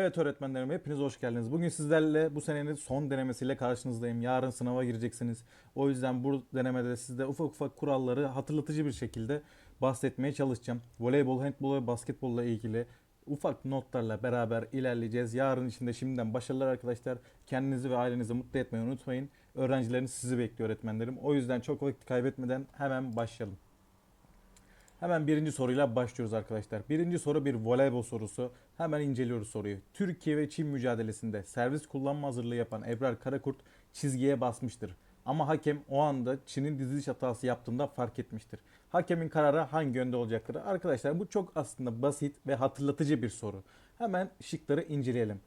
Evet öğretmenlerim hepiniz hoş geldiniz. Bugün sizlerle bu senenin son denemesiyle karşınızdayım. Yarın sınava gireceksiniz. O yüzden bu denemede de sizde ufak ufak kuralları hatırlatıcı bir şekilde bahsetmeye çalışacağım. Voleybol, handbol ve basketbolla ilgili ufak notlarla beraber ilerleyeceğiz. Yarın için de şimdiden başarılar arkadaşlar. Kendinizi ve ailenizi mutlu etmeyi unutmayın. Öğrencileriniz sizi bekliyor öğretmenlerim. O yüzden çok vakit kaybetmeden hemen başlayalım. Hemen birinci soruyla başlıyoruz arkadaşlar. Birinci soru bir voleybol sorusu. Hemen inceliyoruz soruyu. Türkiye ve Çin mücadelesinde servis kullanma hazırlığı yapan Ebrar Karakurt çizgiye basmıştır. Ama hakem o anda Çin'in diziliş hatası yaptığında fark etmiştir. Hakemin kararı hangi yönde olacaktır? Arkadaşlar bu çok aslında basit ve hatırlatıcı bir soru. Hemen şıkları inceleyelim.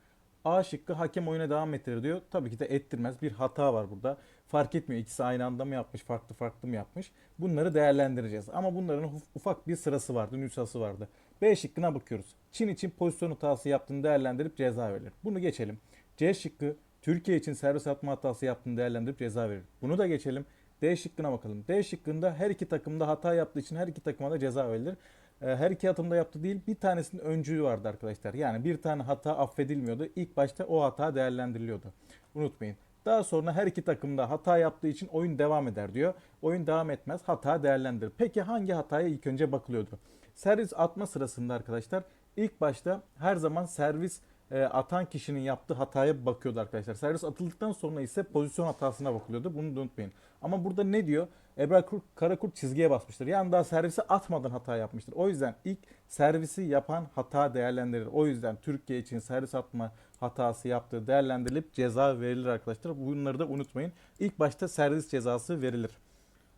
A şıkkı hakem oyuna devam ettirir diyor. Tabii ki de ettirmez. Bir hata var burada. Fark etmiyor ikisi aynı anda mı yapmış, farklı farklı mı yapmış. Bunları değerlendireceğiz. Ama bunların uf- ufak bir sırası vardı, nüshası vardı. B şıkkına bakıyoruz. Çin için pozisyon hatası yaptığını değerlendirip ceza verilir. Bunu geçelim. C şıkkı Türkiye için servis atma hatası yaptığını değerlendirip ceza verir. Bunu da geçelim. D şıkkına bakalım. D şıkkında her iki takımda hata yaptığı için her iki takıma da ceza verilir. Ee, Her iki atımda yaptı değil bir tanesinin öncülüğü vardı arkadaşlar. Yani bir tane hata affedilmiyordu. İlk başta o hata değerlendiriliyordu. Unutmayın. Daha sonra her iki takımda hata yaptığı için oyun devam eder diyor. Oyun devam etmez hata değerlendirir. Peki hangi hataya ilk önce bakılıyordu? Servis atma sırasında arkadaşlar ilk başta her zaman servis e, atan kişinin yaptığı hataya bakıyordu arkadaşlar. Servis atıldıktan sonra ise pozisyon hatasına bakılıyordu. Bunu da unutmayın. Ama burada ne diyor? Ebrar Kur- Karakurt çizgiye basmıştır. Yani daha servisi atmadan hata yapmıştır. O yüzden ilk servisi yapan hata değerlendirilir. O yüzden Türkiye için servis atma hatası yaptığı değerlendirilip ceza verilir arkadaşlar. Bunları da unutmayın. İlk başta servis cezası verilir.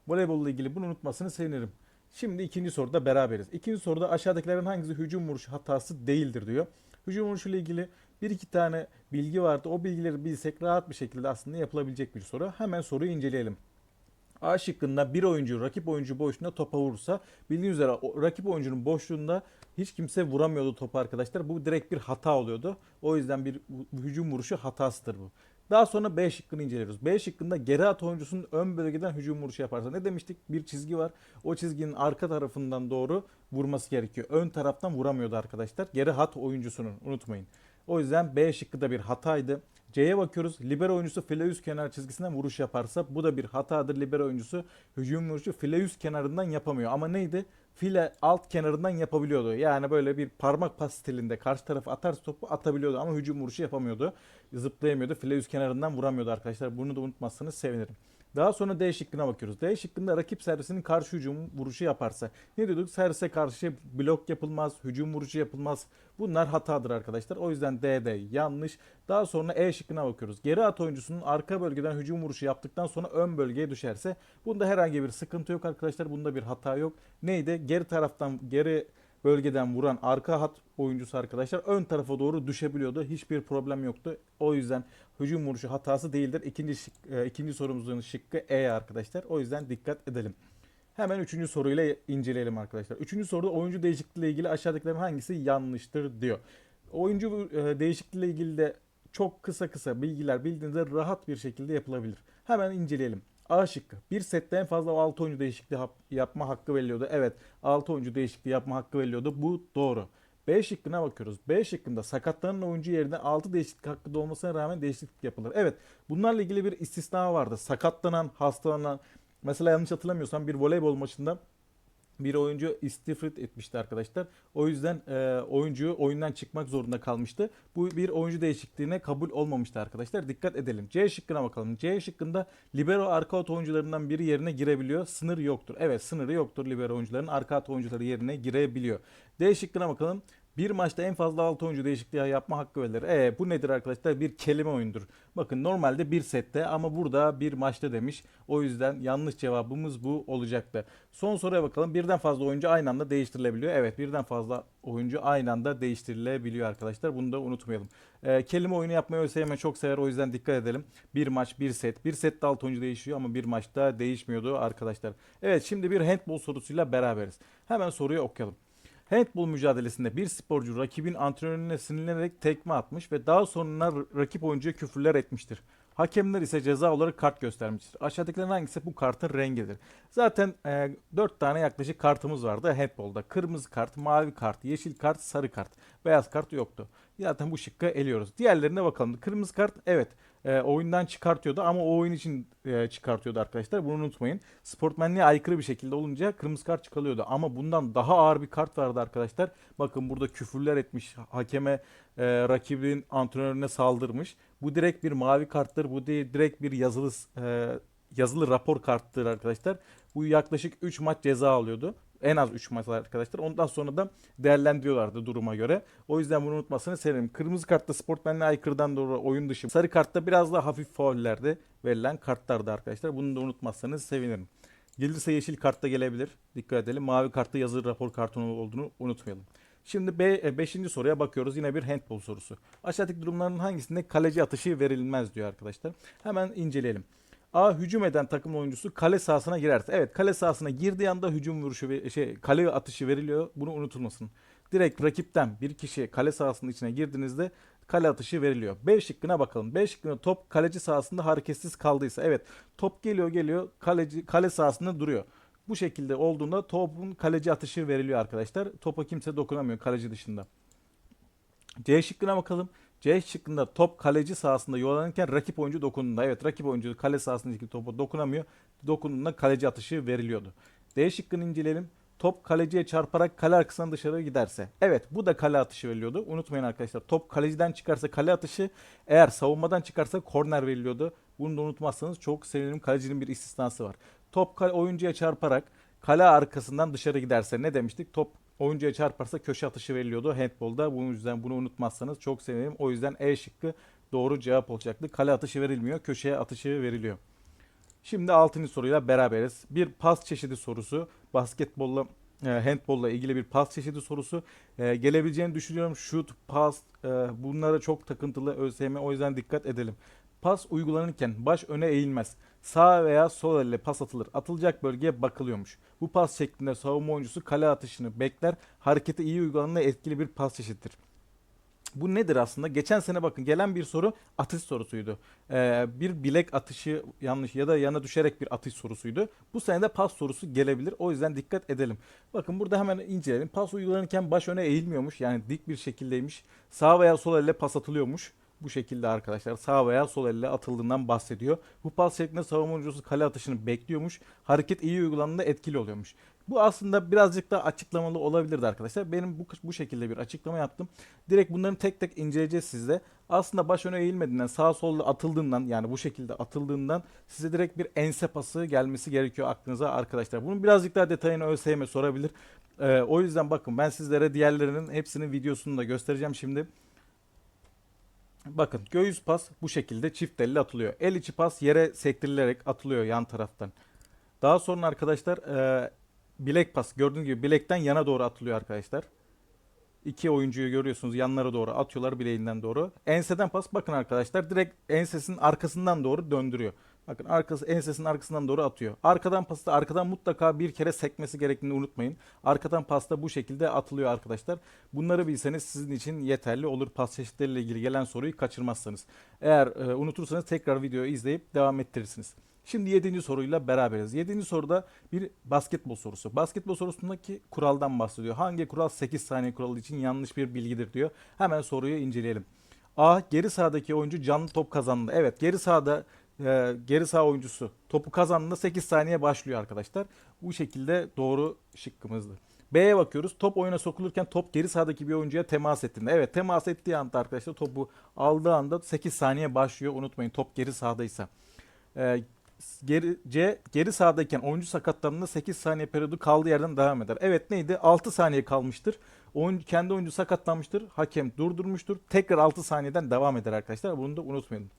Voleybolla ilgili bunu unutmasını sevinirim. Şimdi ikinci soruda beraberiz. İkinci soruda aşağıdakilerin hangisi hücum vuruşu hatası değildir diyor. Hücum vuruşu ile ilgili bir iki tane bilgi vardı. O bilgileri bilsek rahat bir şekilde aslında yapılabilecek bir soru. Hemen soruyu inceleyelim. A şıkkında bir oyuncu rakip oyuncu boşluğunda topa vurursa bildiğiniz üzere o rakip oyuncunun boşluğunda hiç kimse vuramıyordu topu arkadaşlar. Bu direkt bir hata oluyordu. O yüzden bir hücum vuruşu hatasıdır bu. Daha sonra B şıkkını inceliyoruz. B şıkkında geri at oyuncusunun ön bölgeden hücum vuruşu yaparsa ne demiştik? Bir çizgi var. O çizginin arka tarafından doğru vurması gerekiyor. Ön taraftan vuramıyordu arkadaşlar. Geri hat oyuncusunun unutmayın. O yüzden B şıkkı da bir hataydı. C'ye bakıyoruz. Libero oyuncusu file kenar çizgisinden vuruş yaparsa bu da bir hatadır. Libero oyuncusu hücum vuruşu file kenarından yapamıyor. Ama neydi? File alt kenarından yapabiliyordu. Yani böyle bir parmak pas stilinde karşı tarafa atarsa topu atabiliyordu ama hücum vuruşu yapamıyordu. Zıplayamıyordu. File üst kenarından vuramıyordu arkadaşlar. Bunu da unutmazsanız sevinirim. Daha sonra D şıkkına bakıyoruz. D şıkkında rakip servisinin karşı hücum vuruşu yaparsa. Ne diyorduk? Servise karşı blok yapılmaz, hücum vuruşu yapılmaz. Bunlar hatadır arkadaşlar. O yüzden D'de yanlış. Daha sonra E şıkkına bakıyoruz. Geri at oyuncusunun arka bölgeden hücum vuruşu yaptıktan sonra ön bölgeye düşerse bunda herhangi bir sıkıntı yok arkadaşlar. Bunda bir hata yok. Neydi? Geri taraftan geri bölgeden vuran arka hat oyuncusu arkadaşlar ön tarafa doğru düşebiliyordu. Hiçbir problem yoktu. O yüzden hücum vuruşu hatası değildir. İkinci şık, e, ikinci sorumuzun şıkkı E arkadaşlar. O yüzden dikkat edelim. Hemen üçüncü soruyla inceleyelim arkadaşlar. Üçüncü soruda oyuncu değişikliğiyle ilgili aşağıdakilerin hangisi yanlıştır diyor. Oyuncu e, değişikliğiyle ilgili de çok kısa kısa bilgiler bildiğinizde rahat bir şekilde yapılabilir. Hemen inceleyelim. A şıkkı. Bir sette en fazla 6 oyuncu değişikliği yapma hakkı veriliyordu. Evet 6 oyuncu değişikliği yapma hakkı veriliyordu. Bu doğru. B şıkkına bakıyoruz. B şıkkında sakatlanan oyuncu yerine 6 değişiklik hakkı da olmasına rağmen değişiklik yapılır. Evet bunlarla ilgili bir istisna vardı. Sakatlanan, hastalanan mesela yanlış hatırlamıyorsam bir voleybol maçında bir oyuncu istifrit etmişti arkadaşlar. O yüzden e, oyuncu oyundan çıkmak zorunda kalmıştı. Bu bir oyuncu değişikliğine kabul olmamıştı arkadaşlar. Dikkat edelim. C şıkkına bakalım. C şıkkında libero arka at oyuncularından biri yerine girebiliyor. Sınır yoktur. Evet sınırı yoktur libero oyuncuların arka at oyuncuları yerine girebiliyor. D şıkkına bakalım. Bir maçta en fazla 6 oyuncu değişikliği yapma hakkı verilir. E bu nedir arkadaşlar? Bir kelime oyundur. Bakın normalde bir sette ama burada bir maçta demiş. O yüzden yanlış cevabımız bu olacaktı. Son soruya bakalım. Birden fazla oyuncu aynı anda değiştirilebiliyor. Evet birden fazla oyuncu aynı anda değiştirilebiliyor arkadaşlar. Bunu da unutmayalım. E, kelime oyunu yapmayı ÖSYM çok sever. O yüzden dikkat edelim. Bir maç bir set. Bir sette 6 oyuncu değişiyor ama bir maçta değişmiyordu arkadaşlar. Evet şimdi bir handball sorusuyla beraberiz. Hemen soruyu okuyalım. Handball mücadelesinde bir sporcu rakibin antrenörüne sinirlenerek tekme atmış ve daha sonra rakip oyuncuya küfürler etmiştir. Hakemler ise ceza olarak kart göstermiştir. Aşağıdakilerin hangisi bu kartın rengidir? Zaten e, 4 tane yaklaşık kartımız vardı handball'da. Kırmızı kart, mavi kart, yeşil kart, sarı kart. Beyaz kart yoktu. Zaten bu şıkka eliyoruz. Diğerlerine bakalım. Kırmızı kart evet e, oyundan çıkartıyordu ama o oyun için e, çıkartıyordu arkadaşlar. Bunu unutmayın. Sportmenliğe aykırı bir şekilde olunca kırmızı kart çıkarılıyordu. Ama bundan daha ağır bir kart vardı arkadaşlar. Bakın burada küfürler etmiş. Hakeme e, rakibin antrenörüne saldırmış. Bu direkt bir mavi karttır. Bu di- direkt bir yazılı e, yazılı rapor karttır arkadaşlar. Bu yaklaşık 3 maç ceza alıyordu. En az 3 maç arkadaşlar. Ondan sonra da değerlendiriyorlardı duruma göre. O yüzden bunu unutmasını sevinirim. Kırmızı kartta sportmenliğe aykırıdan doğru oyun dışı. Sarı kartta biraz daha hafif faullerde verilen kartlardı arkadaşlar. Bunu da unutmazsanız sevinirim. Gelirse yeşil kartta gelebilir. Dikkat edelim. Mavi kartta yazılı rapor kartonu olduğunu unutmayalım. Şimdi 5. soruya bakıyoruz. Yine bir handball sorusu. Aşağıdaki durumların hangisinde kaleci atışı verilmez diyor arkadaşlar. Hemen inceleyelim. A hücum eden takım oyuncusu kale sahasına girerse. Evet kale sahasına girdiği anda hücum vuruşu şey kale atışı veriliyor. Bunu unutulmasın. Direkt rakipten bir kişi kale sahasının içine girdiğinizde kale atışı veriliyor. B şıkkına bakalım. B şıkkında top kaleci sahasında hareketsiz kaldıysa. Evet top geliyor geliyor kaleci kale sahasında duruyor. Bu şekilde olduğunda topun kaleci atışı veriliyor arkadaşlar. Topa kimse dokunamıyor kaleci dışında. C şıkkına bakalım. C şıkkında top kaleci sahasında yuvarlanırken rakip oyuncu dokunduğunda. Evet rakip oyuncu kale sahasındaki topa dokunamıyor. Dokunduğunda kaleci atışı veriliyordu. D şıkkını inceleyelim. Top kaleciye çarparak kale arkasından dışarı giderse. Evet bu da kale atışı veriliyordu. Unutmayın arkadaşlar. Top kaleciden çıkarsa kale atışı. Eğer savunmadan çıkarsa korner veriliyordu. Bunu da unutmazsanız çok sevinirim. Kalecinin bir istisnası var. Top kale, oyuncuya çarparak kale arkasından dışarı giderse ne demiştik? Top oyuncuya çarparsa köşe atışı veriliyordu handbolda. Bunun yüzden bunu unutmazsanız çok sevinirim. O yüzden E şıkkı doğru cevap olacaktı. Kale atışı verilmiyor, köşeye atışı veriliyor. Şimdi 6. soruyla beraberiz. Bir pas çeşidi sorusu. Basketbolla e, handbolla ilgili bir pas çeşidi sorusu. E, gelebileceğini düşünüyorum. Şut, pas e, bunlara çok takıntılı ÖSYM o yüzden dikkat edelim. Pas uygulanırken baş öne eğilmez. Sağ veya sol elle pas atılır. Atılacak bölgeye bakılıyormuş. Bu pas şeklinde savunma oyuncusu kale atışını bekler. Hareketi iyi uygulanana etkili bir pas çeşididir. Bu nedir aslında? Geçen sene bakın gelen bir soru atış sorusuydu. Ee, bir bilek atışı yanlış ya da yana düşerek bir atış sorusuydu. Bu sene de pas sorusu gelebilir. O yüzden dikkat edelim. Bakın burada hemen inceleyelim. Pas uygulanırken baş öne eğilmiyormuş. Yani dik bir şekildeymiş. Sağ veya sol elle pas atılıyormuş. Bu şekilde arkadaşlar sağ veya sol elle atıldığından bahsediyor. Bu pas şeklinde savunma oyuncusu kale atışını bekliyormuş. Hareket iyi uygulandığında etkili oluyormuş. Bu aslında birazcık da açıklamalı olabilirdi arkadaşlar. Benim bu, bu şekilde bir açıklama yaptım. Direkt bunların tek tek inceleyeceğiz sizde. Aslında baş öne eğilmediğinden, sağ solda atıldığından yani bu şekilde atıldığından size direkt bir ense pası gelmesi gerekiyor aklınıza arkadaşlar. Bunun birazcık daha detayını ÖSYM sorabilir. Ee, o yüzden bakın ben sizlere diğerlerinin hepsinin videosunu da göstereceğim şimdi. Bakın göğüs pas bu şekilde çift elle atılıyor. El içi pas yere sektirilerek atılıyor yan taraftan. Daha sonra arkadaşlar e, bilek pas gördüğünüz gibi bilekten yana doğru atılıyor arkadaşlar. İki oyuncuyu görüyorsunuz yanlara doğru atıyorlar bileğinden doğru. Enseden pas bakın arkadaşlar direkt ensesinin arkasından doğru döndürüyor. Bakın arkası ensesinin arkasından doğru atıyor. Arkadan pasta arkadan mutlaka bir kere sekmesi gerektiğini unutmayın. Arkadan pasta bu şekilde atılıyor arkadaşlar. Bunları bilseniz sizin için yeterli olur pas çeşitleriyle ilgili gelen soruyu kaçırmazsanız. Eğer e, unutursanız tekrar videoyu izleyip devam ettirirsiniz. Şimdi 7. soruyla beraberiz. 7. soruda bir basketbol sorusu. Basketbol sorusundaki kuraldan bahsediyor. Hangi kural 8 saniye kuralı için yanlış bir bilgidir diyor. Hemen soruyu inceleyelim. A. Geri sahadaki oyuncu canlı top kazandı. Evet geri sahada e, geri saha oyuncusu topu kazandığında 8 saniye başlıyor arkadaşlar. Bu şekilde doğru şıkkımızdı. B'ye bakıyoruz. Top oyuna sokulurken top geri sahadaki bir oyuncuya temas ettiğinde. Evet temas ettiği anda arkadaşlar topu aldığı anda 8 saniye başlıyor. Unutmayın top geri sahadaysa. Ee, geri, C geri sahadayken oyuncu sakatlandığında 8 saniye periyodu kaldığı yerden devam eder. Evet neydi? 6 saniye kalmıştır. Oyuncu, kendi oyuncu sakatlanmıştır. Hakem durdurmuştur. Tekrar 6 saniyeden devam eder arkadaşlar. Bunu da unutmayın.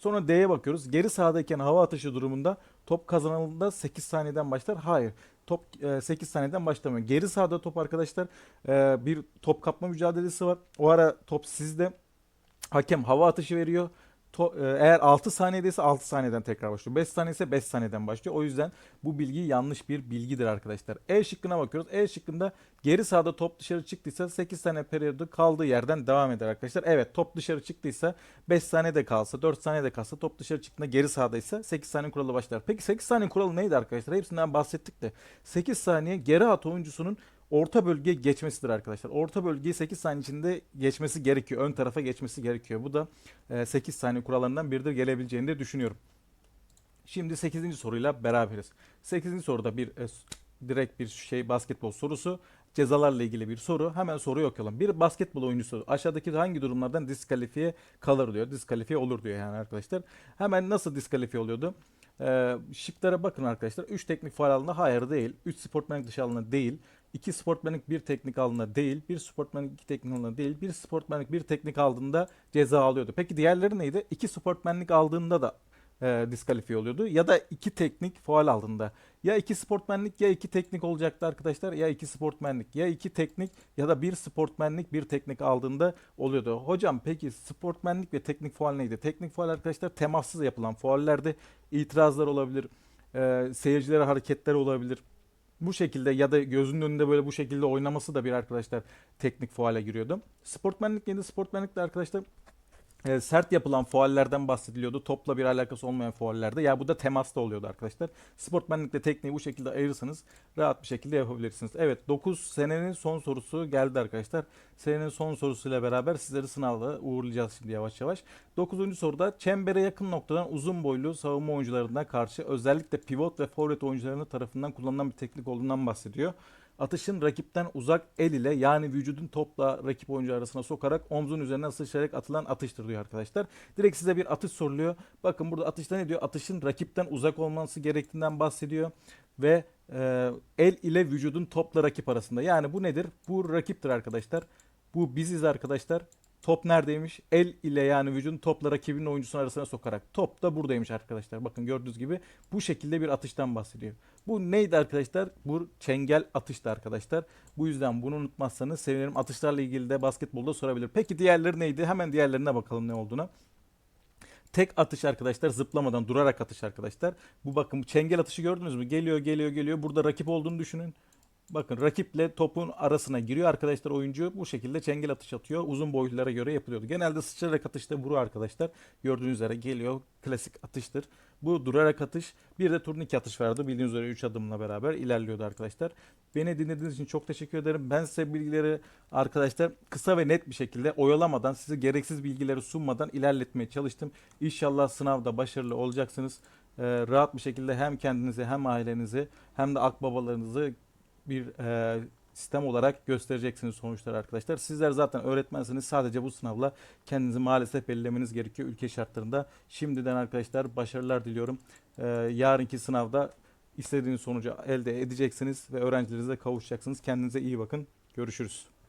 Sonra D'ye bakıyoruz. Geri sahadayken hava atışı durumunda top kazanıldığında 8 saniyeden başlar. Hayır. Top e, 8 saniyeden başlamıyor. Geri sahada top arkadaşlar e, bir top kapma mücadelesi var. O ara top sizde. Hakem hava atışı veriyor. To- e, eğer 6 saniyedeyse 6 saniyeden tekrar başlıyor. 5 saniye ise 5 saniyeden başlıyor. O yüzden bu bilgi yanlış bir bilgidir arkadaşlar. E şıkkına bakıyoruz. E şıkkında geri sahada top dışarı çıktıysa 8 saniye periyodu kaldığı yerden devam eder arkadaşlar. Evet top dışarı çıktıysa 5 saniyede kalsa 4 saniyede kalsa top dışarı çıktığında geri sahadaysa 8 saniye kuralı başlar. Peki 8 saniye kuralı neydi arkadaşlar? Hepsinden bahsettik de 8 saniye geri at oyuncusunun orta bölgeye geçmesidir arkadaşlar. Orta bölgeyi 8 saniye içinde geçmesi gerekiyor. Ön tarafa geçmesi gerekiyor. Bu da e, 8 saniye kurallarından biridir gelebileceğini de düşünüyorum. Şimdi 8. soruyla beraberiz. 8. soruda bir e, direkt bir şey basketbol sorusu. Cezalarla ilgili bir soru. Hemen soruyu okuyalım. Bir basketbol oyuncusu aşağıdaki hangi durumlardan diskalifiye kalır diyor. Diskalifiye olur diyor yani arkadaşlar. Hemen nasıl diskalifiye oluyordu? Ee, şıklara bakın arkadaşlar. 3 teknik faal alına hayır değil. 3 sportmenlik dışı alına değil. 2 sportmenlik 1 teknik alına değil. 1 sportmenlik 2 teknik alına değil. 1 sportmenlik 1 teknik aldığında ceza alıyordu. Peki diğerleri neydi? 2 sportmenlik aldığında da e, diskalifiye oluyordu. Ya da 2 teknik faal aldığında. Ya 2 sportmenlik ya 2 teknik olacaktı arkadaşlar. Ya 2 sportmenlik ya 2 teknik ya da 1 sportmenlik 1 teknik aldığında oluyordu. Hocam peki sportmenlik ve teknik faal neydi? Teknik faal arkadaşlar temassız yapılan faallerde itirazlar olabilir. E, seyircilere hareketler olabilir. Bu şekilde ya da gözünün önünde böyle bu şekilde oynaması da bir arkadaşlar teknik faale giriyordu. Sportmenlik neydi? Sportmenlik de arkadaşlar e, sert yapılan faullerden bahsediliyordu. Topla bir alakası olmayan faullerde. Ya bu da temasta oluyordu arkadaşlar. Sportmenlikle tekniği bu şekilde ayırırsanız rahat bir şekilde yapabilirsiniz. Evet 9 senenin son sorusu geldi arkadaşlar. Senenin son sorusuyla beraber sizleri sınavla uğurlayacağız şimdi yavaş yavaş. 9. soruda çembere yakın noktadan uzun boylu savunma oyuncularına karşı özellikle pivot ve forvet oyuncularının tarafından kullanılan bir teknik olduğundan bahsediyor. Atışın rakipten uzak el ile yani vücudun topla rakip oyuncu arasına sokarak omzun üzerine sıçrayarak atılan atıştır diyor arkadaşlar. Direkt size bir atış soruluyor. Bakın burada atışta ne diyor? Atışın rakipten uzak olması gerektiğinden bahsediyor. Ve e, el ile vücudun topla rakip arasında. Yani bu nedir? Bu rakiptir arkadaşlar. Bu biziz arkadaşlar. Top neredeymiş? El ile yani vücudun topla rakibinin oyuncusunun arasına sokarak. Top da buradaymış arkadaşlar. Bakın gördüğünüz gibi bu şekilde bir atıştan bahsediyor. Bu neydi arkadaşlar? Bu çengel atıştı arkadaşlar. Bu yüzden bunu unutmazsanız sevinirim. Atışlarla ilgili de basketbolda sorabilir. Peki diğerleri neydi? Hemen diğerlerine bakalım ne olduğuna. Tek atış arkadaşlar zıplamadan durarak atış arkadaşlar. Bu bakın çengel atışı gördünüz mü? Geliyor geliyor geliyor. Burada rakip olduğunu düşünün. Bakın rakiple topun arasına giriyor arkadaşlar oyuncu. Bu şekilde çengel atış atıyor. Uzun boylulara göre yapılıyordu. Genelde sıçrayarak atışta vuruyor arkadaşlar. Gördüğünüz üzere geliyor. Klasik atıştır. Bu durarak atış. Bir de turnike atış vardı. Bildiğiniz üzere 3 adımla beraber ilerliyordu arkadaşlar. Beni dinlediğiniz için çok teşekkür ederim. Ben size bilgileri arkadaşlar kısa ve net bir şekilde oyalamadan size gereksiz bilgileri sunmadan ilerletmeye çalıştım. İnşallah sınavda başarılı olacaksınız. Ee, rahat bir şekilde hem kendinizi hem ailenizi hem de akbabalarınızı bir e, sistem olarak göstereceksiniz sonuçları arkadaşlar. Sizler zaten öğretmensiniz. Sadece bu sınavla kendinizi maalesef belirlemeniz gerekiyor ülke şartlarında. Şimdiden arkadaşlar başarılar diliyorum. E, yarınki sınavda istediğiniz sonucu elde edeceksiniz ve öğrencilerinize kavuşacaksınız. Kendinize iyi bakın. Görüşürüz.